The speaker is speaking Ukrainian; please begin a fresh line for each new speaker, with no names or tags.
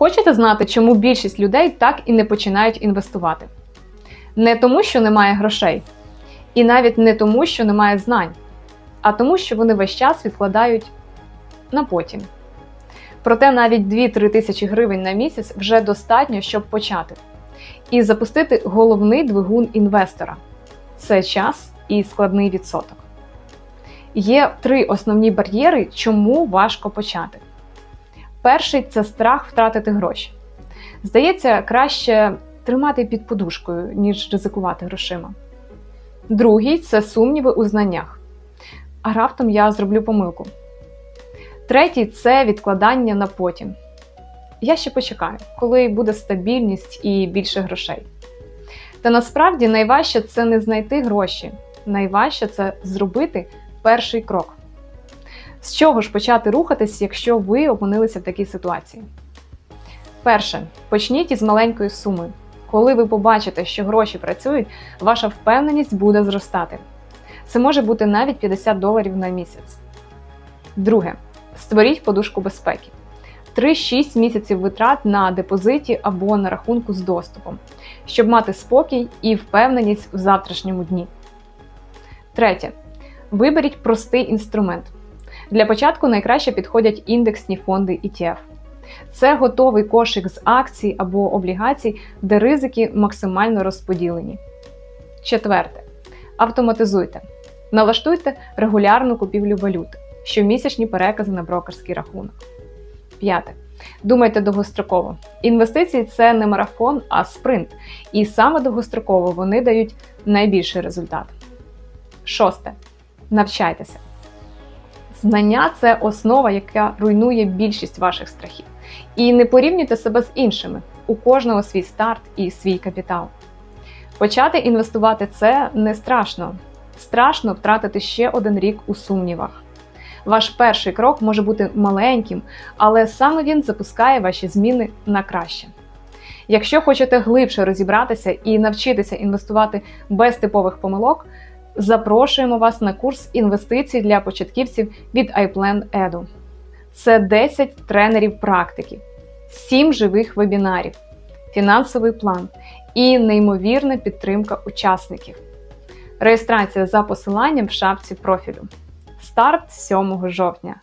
Хочете знати, чому більшість людей так і не починають інвестувати? Не тому, що немає грошей, і навіть не тому, що немає знань, а тому, що вони весь час відкладають на потім. Проте навіть 2-3 тисячі гривень на місяць вже достатньо, щоб почати. І запустити головний двигун інвестора це час і складний відсоток. Є три основні бар'єри, чому важко почати. Перший це страх втратити гроші. Здається, краще тримати під подушкою, ніж ризикувати грошима. Другий це сумніви у знаннях. А раптом я зроблю помилку. Третій це відкладання на потім. Я ще почекаю, коли буде стабільність і більше грошей. Та насправді найважче це не знайти гроші, найважче це зробити перший крок. З чого ж почати рухатись, якщо ви опинилися в такій ситуації? Перше, почніть із маленької суми. Коли ви побачите, що гроші працюють, ваша впевненість буде зростати. Це може бути навіть 50 доларів на місяць. Друге, створіть подушку безпеки. 3-6 місяців витрат на депозиті або на рахунку з доступом, щоб мати спокій і впевненість в завтрашньому дні. Третє. Виберіть простий інструмент. Для початку найкраще підходять індексні фонди ETF. Це готовий кошик з акцій або облігацій, де ризики максимально розподілені. Четверте. Автоматизуйте. Налаштуйте регулярну купівлю валюти, щомісячні перекази на брокерський рахунок. П'яте. Думайте довгостроково. Інвестиції це не марафон, а спринт. І саме довгостроково вони дають найбільший результат. Шосте. Навчайтеся. Знання це основа, яка руйнує більшість ваших страхів. І не порівнюйте себе з іншими. У кожного свій старт і свій капітал. Почати інвестувати це не страшно. Страшно втратити ще один рік у сумнівах. Ваш перший крок може бути маленьким, але саме він запускає ваші зміни на краще. Якщо хочете глибше розібратися і навчитися інвестувати без типових помилок, запрошуємо вас на курс інвестицій для початківців від iPlan Edu. Це 10 тренерів практики, 7 живих вебінарів, фінансовий план і неймовірна підтримка учасників. Реєстрація за посиланням в шапці профілю. Старт 7 жовтня.